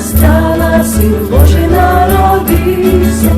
стала син Божий народився.